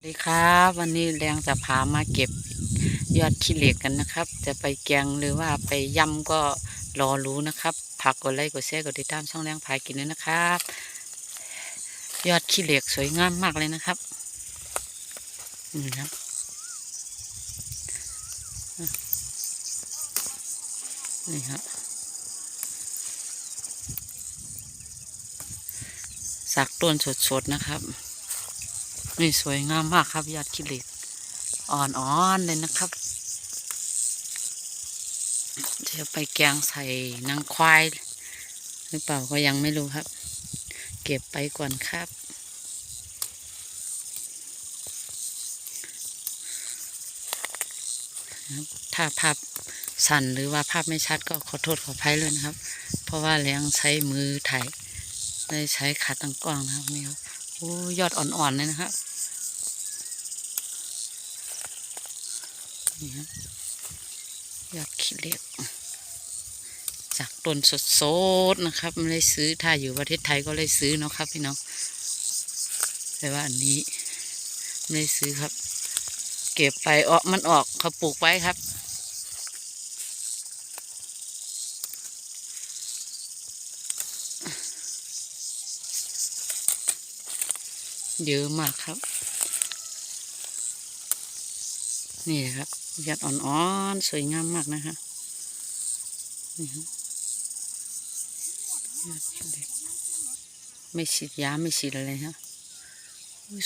สวัสดีครับ วันนี้แรงจะพามาเก็บยอดขี้เหล็กกันนะครับ จะไปแกงหรือว่าไปยำก็รอรู้นะครับผักกดไลค์กดแชร์กดติดตามช่องแรงพายกินด้วยนะครับ ยอดขี้เหล็กสวยงามมากเลยนะครับนี่ครับนี่ครับสักต้นสดๆนะครับ นี่สวยงามมากครับยอดขี้เหล็กอ่อนๆเลยนะครับจะไปแกงใส่นางควาย หรือเปล่าก็ยังไม่รู้ครับ เก็บไปก่อนครับถ้าภาพสั่นหรือว่าภาพไม่ชัดก็ขอโทษขออภัยเลยนะครับ เพราะว่าแรงใช้มือถ่ายได้ใช้ขาตั้งกล้องนะครับนี่ครับ โอ้ยอดอ่อนๆเลยนะครับนี่ฮะยอดขี้เหล็กจากต้นสดๆนะครับ ไม่ได้ซื้อถ้าอยู่ประเทศไทยก็เลยซื้อเนาะครับพี่น้องแต่ว่าอันนี้ไม่ได้ซื้อครับ เก็บไปออกมันออกเขาปลูกไว้ครับ เยอะมากครับ นี่ครับยอดอ่อนๆ สวยงามมากนะคะนี่ครับไม่ฉีดยาไม่ฉีดอะไรฮะ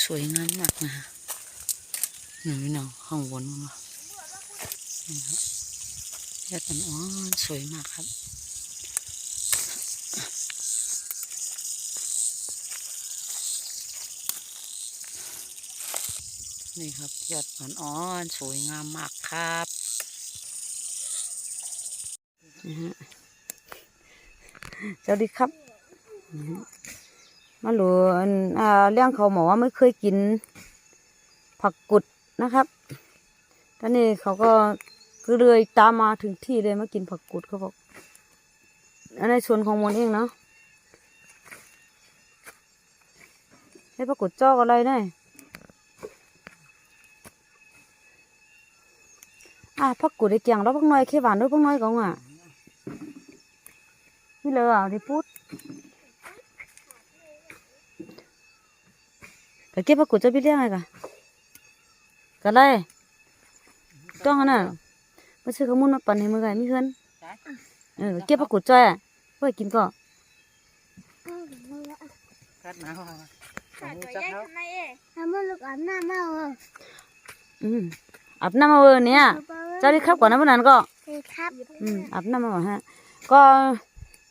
สวยงามมากนะคะหนูน้องข้างบนมานี่ครับยอดอ่อนๆ สวยมากครับ นี่ครับยอดอ่อนๆสวยงามมากครับนะฮะสวัสดีครับมาหลวนเรื่องเขาบอกว่าไม่เคยกิน ผักกุดนะครับตอนนี้เขาก็ก็เลยตามมาถึงที่เลยมากินผักกุดเขาบอกอันในส่วนของมนเองเนาะให้ผักกุดจอกอะไรเนี่ย à phát củ để chàng đó phát nói khi vào nước phát nói không à đi lừa à đi put cái kia phát củ cho biết đấy cả. Cái đây. Cho hắn à bác sư không muốn nó bẩn thì mới gài mới hơn ừ kia phát của cho à phải kim cỏ. Cắt nào Ừ. Ập năm ơi nè. าวขาตัวใหญ่ทำไมเอ๊ะทำมันลูกอาบน้ำมาเออ ừ ập năm rồi nè cho đi khắp quả nó bên này có ครับ ừ ập năm rồi ha có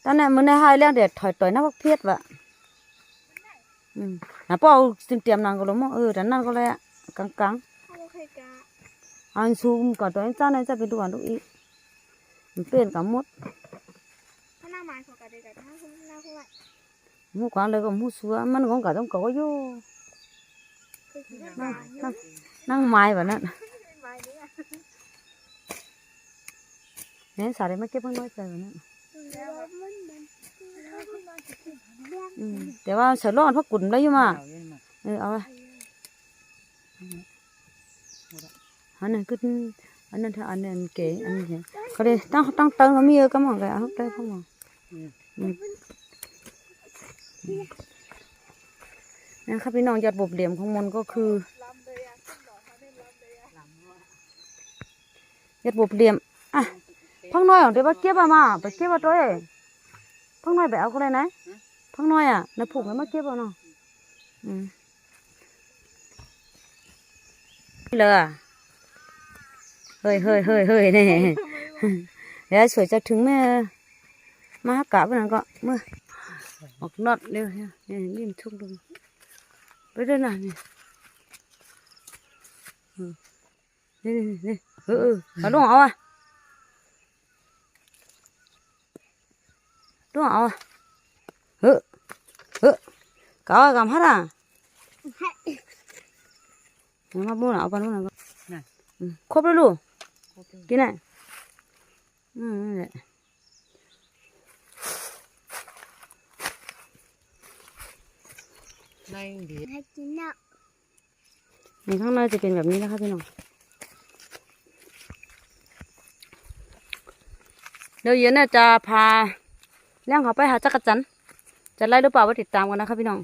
tao này mới này hai leng để thổi tuổi nó bác phiết vậy ừ nó bao xin tiệm nàng có lắm ừ đánh nàng có lẽ căng căng โอเคกะ anh zoom cả tuổi cha này cha bị đuổi đuổi mình tiền cả mốt ถ้าหน้าไม้ของกะเด็กกะหน้าคุณหน้าคุณว่า mua quán lấy có mua xúa mình cũng cả trong cổ vô คือคิดว่า năng năng mai vậy nè ไม้นี่ อะ nè xả đấy mấy cái bông nói trời vậy nè แล้วมันมันแล้วมันมันจะกินเลี้ยง ừ để vào sợ lo phát cùn đấy mà เอาเย็นมา ừ ao đây anh này cứ anh này anh này kể anh này có đi tăng tăng tăng có miêu cái mỏng cái áo đây không mà ừ นะครับพี่น้องยอดบบเหลี่ยมของมันก็คือลำเลยอะขึ้นดอกเขาได้ลำเลยอะยอดบบเหลี่ยมอะ พังน้อยของเดี๋ยวไปเก็บอามาไปเก็บเอาตัวเองพังน้อยไปเอาก็ได้นะพังน้อยอะในผูกให้มาเก็บเอาเนาะอืมเลยอะเฮ้ยเฮ้ยเฮ้ยเฮ้ยนี่เดี๋ยวสวยจะถึงแม่มาหากะวันนั้นก็เมื่อออกนอดเร็วเนี่ยนี่นี่มันทุ่งลงไปด้วยนะนี่อืมนี่นี่นี่เออเออเอาลงเอาอะ ลงเอาอะเฮ้อเฮ้อกะเอากำฮัดอะมาบุญเอาไปบุญเอาอืมครบแล้วลูกกินไหนอืมนี่แหละในดีให้กินเนาะนี่ข้างในจะเป็นแบบนี้นะคะพี่น้องเดี๋ยวเย็นน่ะจะพา เลี้ยงเขาไปหาจักรจันทร์จะไล่หรือเปล่าว่าติดตามกันนะคะพี่น้อง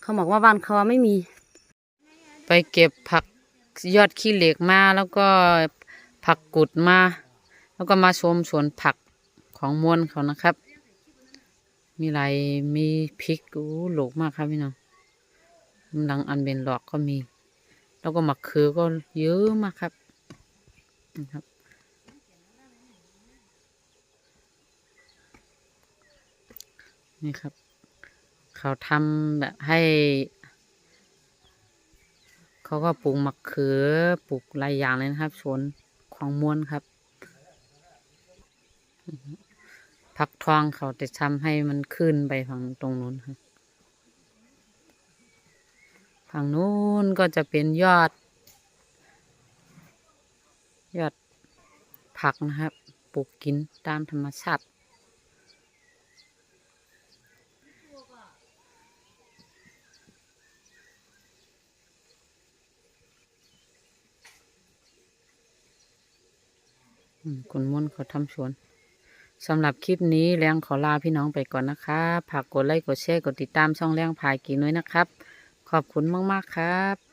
เขาบอกว่าบ้านเขาไม่มี ไปเก็บผักยอดขี้เหล็กมาแล้วก็ผักกุดมา แล้วก็มาชมสวนผักของมวลเขานะครับ มีไรมีพริกอู้โหลกมากครับพี่น้องกำลังอันเป็นหลอกก็มี แล้วก็มะเขือก็เยอะมากครับนะครับ นี่ครับ เขาทำแบบให้ เขาก็ปลูกมะเขือปลูกหลายอย่างเลยนะครับสวนของมวนครับผักทองเขาจะทำให้มันขึ้นไปฝั่งตรงนู้นครับฝั่งนู้นก็จะเป็นยอด ยอดผักนะครับ ปลูกกินตามธรรมชาติ คุณม่นเขาทำสวนสำหรับคลิปนี้แรงขอลาพี่น้องไปก่อนนะคะฝากกดไลค์กดแชร์กดติดตามช่องแรงพายกินด้วยนะครับ ขอบคุณมาก ๆ ครับ